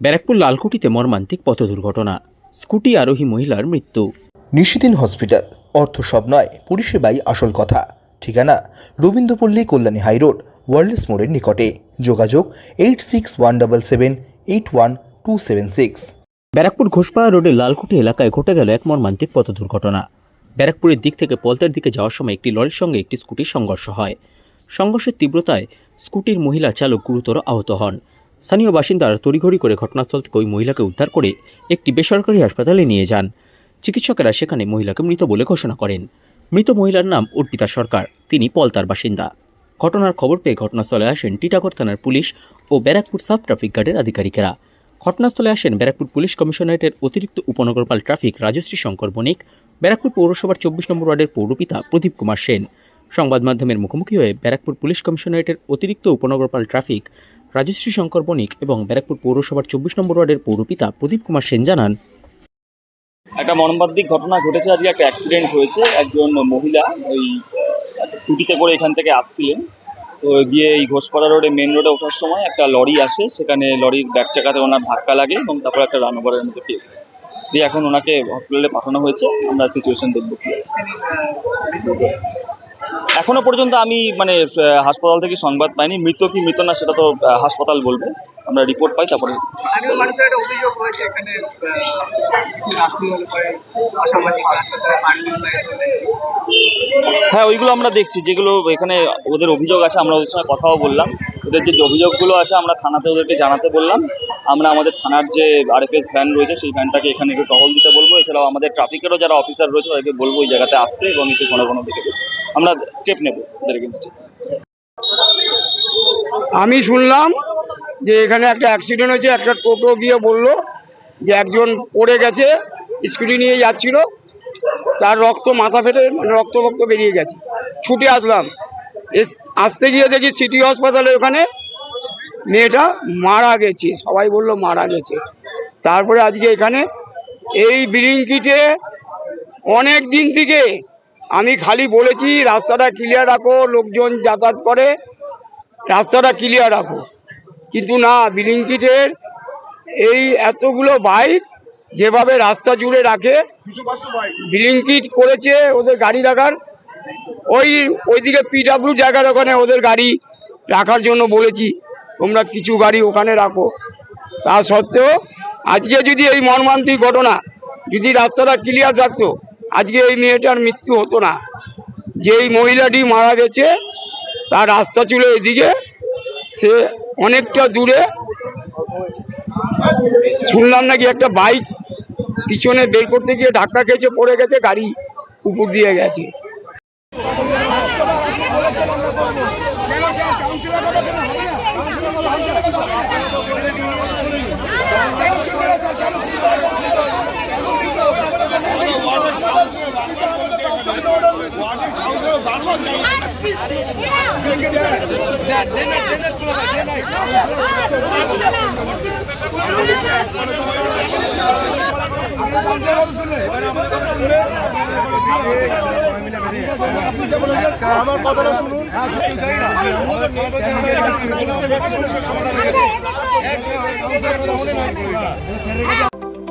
ব্যারাকপুর লালকুটিতে মর্মান্তিক পথ দুর্ঘটনা। স্কুটি আরোহী মহিলার মৃত্যু। নিশিদিন হসপিটাল। অর্থ সব নয় পরিষেবাই আসল কথা। ঠিকানা রবীন্দ্রপল্লী কল্যাণী হাইরোড ওয়ার্ল্ডস মোড়ের নিকটে। যোগাযোগ eight six one double seven eight one two seven six. Barrackpore Ghoshpara রোডের লালকুটি এলাকায় ঘটে গেল এক মর্মান্তিক পথ দুর্ঘটনা। ব্যারাকপুরের দিক থেকে পলতার দিকে যাওয়ার সময় একটি লরির সঙ্গে একটি স্কুটির সংঘর্ষ হয়। সংঘর্ষের তীব্রতায় স্কুটির মহিলা চালক গুরুতর আহত হন। স্থানীয় বাসিন্দারা তড়িঘড়ি করে ঘটনাস্থল থেকে ওই মহিলাকে উদ্ধার করে একটি বেসরকারি হাসপাতালে নিয়ে যান। চিকিৎসকেরা সেখানে মহিলাকে মৃত বলে ঘোষণা করেন। মৃত মহিলার নাম অর্পিতা সরকার, তিনি পলতার বাসিন্দা। ঘটনার খবর পেয়ে ঘটনাস্থলে আসেন টিটাগড় থানার পুলিশ ও ব্যারাকপুর সাব ট্রাফিক গার্ডের আধিকারিকেরা। ঘটনাস্থলে আসেন ব্যারাকপুর পুলিশ কমিশনারেটের অতিরিক্ত উপনগরপাল ট্রাফিক রাজশ্রী শঙ্কর বণিক, ব্যারাকপুর পৌরসভার চব্বিশ নম্বর ওয়ার্ডের পৌরপিতা প্রদীপ কুমার সেন। সংবাদ মাধ্যমের মুখোমুখি হয়ে ব্যারাকপুর পুলিশ কমিশনারেটের অতিরিক্ত উপনগরপাল ট্রাফিক রাজশ্রী শঙ্কর বণিক এবং ব্যারাকপুর পৌরসভার চব্বিশ নম্বর ওয়ার্ডের পৌরপিতা প্রদীপ কুমার সেন জানান, একটা মর্মান্তিক ঘটনা ঘটেছে, আজকে একটা অ্যাক্সিডেন্ট হয়েছে। একজন মহিলা ওই স্কুটিতে করে এখান থেকে আসছিলেন। তো গিয়ে এই ঘোষপাড়া রোডে মেন রোডে ওঠার সময় একটা লরি আসে। সেখানে লরির ব্যাগ চাকাতে ওনার ধাক্কা লাগে এবং তারপর একটা রানওভারের মধ্যে কেস দিয়ে এখন ওনাকে হসপিটালে পাঠানো হয়েছে। আমরা সিচুয়েশন দেখব কি আছে এখনও পর্যন্ত আমি মানে হাসপাতাল থেকে সংবাদ পাইনি। মৃত কি মৃত না সেটা তো হাসপাতাল বলবে। আমরা রিপোর্ট পাই তারপরে হ্যাঁ ওইগুলো আমরা দেখছি। যেগুলো এখানে ওদের অভিযোগ আছে আমরা ওদের সঙ্গে কথাও বললাম। ওদের যে অভিযোগগুলো আছে আমরা থানাতে ওদেরকে জানাতে বললাম। আমরা আমাদের থানার যে আরএফএস ভ্যান রয়েছে সেই ভ্যানটাকে এখানে একটু টহল দিতে বলব। এছাড়াও আমাদের ট্রাফিকেরও যারা অফিসার রয়েছে তাদেরকে বলব ওই জায়গাতে আসতে এবং নিচে কোনো কোনো দিকে আমরা স্টেপ নেব আমি শুনলাম যে এখানে একটা অ্যাক্সিডেন্ট হয়েছে, একটা টোটো গিয়ে বলল যে একজন পড়ে গেছে স্কুটি নিয়ে যাচ্ছিল, তার রক্ত মাথা ফেটে মানে রক্ত রক্ত বেরিয়ে গেছে। ছুটে আসলাম আসতে গিয়ে দেখি সিটি হাসপাতালে ওখানে মেয়েটা মারা গেছে, সবাই বলল মারা গেছে। তারপরে আজকে এখানে এই বিলিংকিটে অনেক দিন থেকে আমি খালি বলেছি, রাস্তাটা ক্লিয়ার রাখো, লোকজন যাতায়াত করে। রাস্তাটা ক্লিয়ার রাখো। কিন্তু না বিলিংকিটের এই এতগুলো বাইক যেভাবে রাস্তা জুড়ে রাখে বিলিংকিট করেছে ওদের গাড়ি রাখার। ওই, ওইদিকে পিডাব্লিউ জায়গার ওখানে ওদের গাড়ি রাখার জন্য বলেছি, তোমরা কিছু গাড়ি ওখানে রাখো। তা সত্ত্বেও, আজকে যদি এই মর্মান্তিক ঘটনা, যদি রাস্তাটা ক্লিয়ার থাকতো আজকে এই মেয়েটার মৃত্যু হতো না। যেই মহিলাটি মারা গেছে, তার রাস্তা ছিল এদিকে। সে অনেকটা দূরে। শুনলাম নাকি একটা বাইক পিছনে বের করতে গিয়ে ধাক্কা খেয়েছে, পড়ে গেছে, গাড়ি উপর দিয়ে গেছে। শুনুন জানি না? আমাদের থানা তো জানি না, সমাধান হয়ে